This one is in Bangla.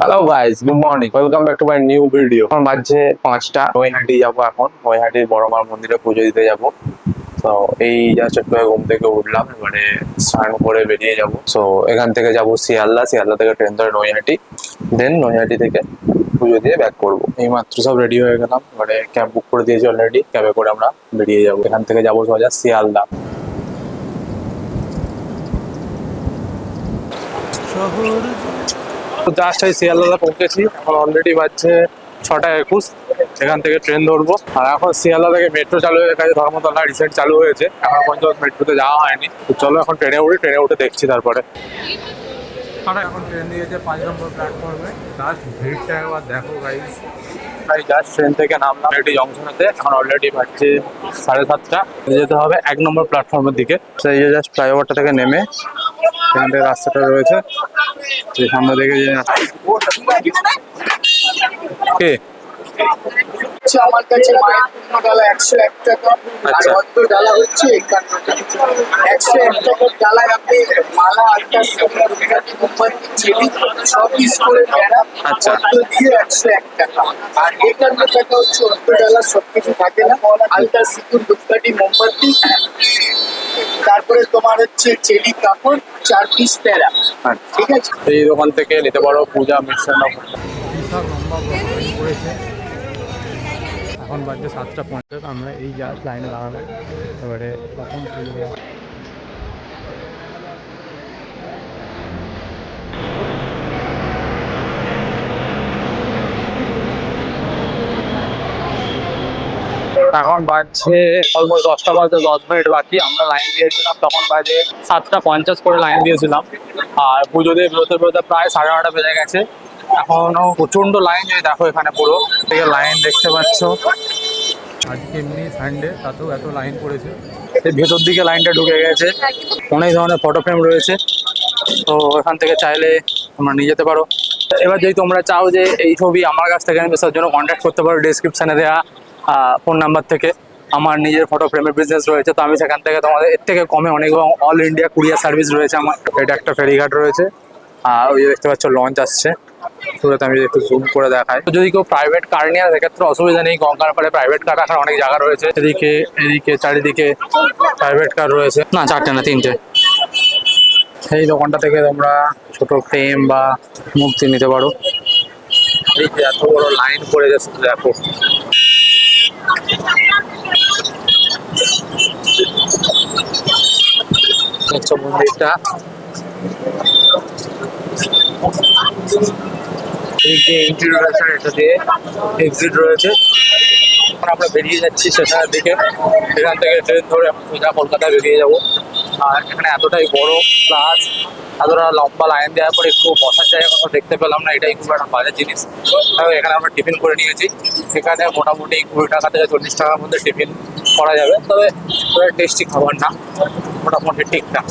Hello guys good morning welcome back to my new video এখন বাজছে পাঁচটা। নৈহাটি যাব এখন। নৈহাটির বড় মার মন্দিরে পুজো দিতে যাব। তো এই জাস্ট একটু ঘুম থেকে উঠলাম। এবারে স্নান করে বেরিয়ে যাব। তো এখান থেকে যাব শিয়ালদা। শিয়ালদা থেকে ট্রেন ধরে নৈহাটি। দেন নৈহাটি থেকে পুজো দিয়ে ব্যাক করব। এই মাত্র সব রেডি হয়ে গেলাম। এবারে ক্যাব বুক করে দিয়েছি অলরেডি ক্যাবে করে আমরা বেরিয়ে যাব। এখান থেকে যাব সোজা শিয়ালদা। জাস্ট এই শিয়ালদা পৌঁছেছি। এখন অলরেডি বাজছে ছটা একুশ। এখান থেকে ট্রেন ধরবো। আর এখন শিয়ালদা থেকে মেট্রো চালু হয়ে গেছে ধর্মতলা রিসেন্ট চালু হয়েছে। এখন পর্যন্ত মেট্রোতে যাওয়া হয়নি। তো চলো এখন ট্রেনে উঠি। ট্রেনে উঠে দেখছি তারপরে। আমরা এখন ট্রেন দিয়েছে পাঁচ নম্বর প্ল্যাটফর্মে জাস্ট ভিড়টা একবার দেখো গাইস তাই জাস্ট ট্রেন থেকে নামলাম জংশনেতে। এখন অলরেডি বাজছে সাড়ে সাতটা। যেতে হবে এক নম্বর প্ল্যাটফর্মের দিকে। সেই জাস্ট ফ্লাইওভারটা থেকে নেমে এখান রাস্তাটা রয়েছে। সামনে দেখে যে হচ্ছে আমার কাছে মায়ের পূর্ণ ডালা একশো এক টাকা আর আচ্ছা। অর্ধ ডালা হচ্ছে একান্ন টাকা একশো এক টাকার ডালায় আপনি মালা আটটা পিস করে বেড়া আচ্ছা। অর্ধ দিয়ে একশো এক টাকা। আর একান্ন টাকা হচ্ছে অর্ধ ডালা সব কিছু থাকে না। আলতা সিঁদুর দুর্গাটি মোমবাতি। তারপরে তোমার হচ্ছে চেলি কাপড় চার পিস প্যারা। ঠিক আছে? এই দোকান থেকে নিতে পারো পূজা মিষ্টান্ন। বিশাল লম্বা লাইন পড়েছে। এখন বাজছে সাতটা পঞ্চাশ, আমরা এই জাস্ট লাইনে দাঁড়ালাম। এবারে কখন এখন বাজছে অলমোস্ট দশটা বাজতে দশ মিনিট বাকি, আমরা লাইন দিয়েছিলাম তখন বাজে সাতটা পঞ্চাশ করে লাইন দিয়েছিলাম। আর পুজো দিয়ে বেরোতে বেরোতে প্রায় সাড়ে নটা বেজে গেছে। এখনও প্রচণ্ড লাইন এই দেখো এখানে পুরো। থেকে লাইন দেখতে পাচ্ছ। আজকে এমনি সানডে তাতেও এত লাইন পড়েছে। ভেতর দিকে লাইনটা ঢুকে গেছে। অনেক ধরনের ফটো ফ্রেম রয়েছে। তো এখান থেকে চাইলে তোমরা নিয়ে যেতে পারো। এবার যদি তোমরা চাও যে এই ছবি আমার কাছ থেকে আমি জন্য কন্ট্যাক্ট করতে পারো ডিসক্রিপশানে দেওয়া ফোন নাম্বার থেকে। আমার নিজের ফটো ফ্রেমের বিজনেস রয়েছে তো আমি সেখান থেকে তোমাদের এর থেকে কমে অনেক অল ইন্ডিয়া কুরিয়ার সার্ভিস রয়েছে আমার। এটা একটা ফেরিঘাট রয়েছে। আর ওই দেখতে পাচ্ছ লঞ্চ আসছে। পুরোতে আমি একটু জুম করে দেখাই। যদি কেউ প্রাইভেট কার নিয়ে সেক্ষেত্রে অসুবিধা নেই, গঙ্গার পাড়ে প্রাইভেট কার রাখার অনেক জায়গা রয়েছে। এদিকে এদিকে, চারিদিকে প্রাইভেট কার রয়েছে। না, চারটে না, তিনটে। সেই দোকানটা থেকে তোমরা ছোট ফ্রেম বা মূর্তি নিতে পারো। এই এত বড় লাইন পড়ে গেছে, দেখো। মন্দিরটা? এক্সিট রয়েছে এখন আমরা বেরিয়ে যাচ্ছি স্টেশনের দিকে। এখান থেকে ট্রেন ধরে আমরা সোজা কলকাতায় বেরিয়ে যাব। আর এখানে এতটাই বড় প্লাস এতটা লম্বা লাইন দেওয়ার পর একটু বসার জায়গা কথা দেখতে পেলাম না, এটাই খুব একটা বাজে জিনিস। তবে এখানে আমরা টিফিন করে নিয়েছি। সেখানে মোটামুটি কুড়ি টাকা থেকে চল্লিশ টাকার মধ্যে টিফিন করা যাবে। তবে টেস্টি খাবার না, মোটামুটি ঠিকঠাক।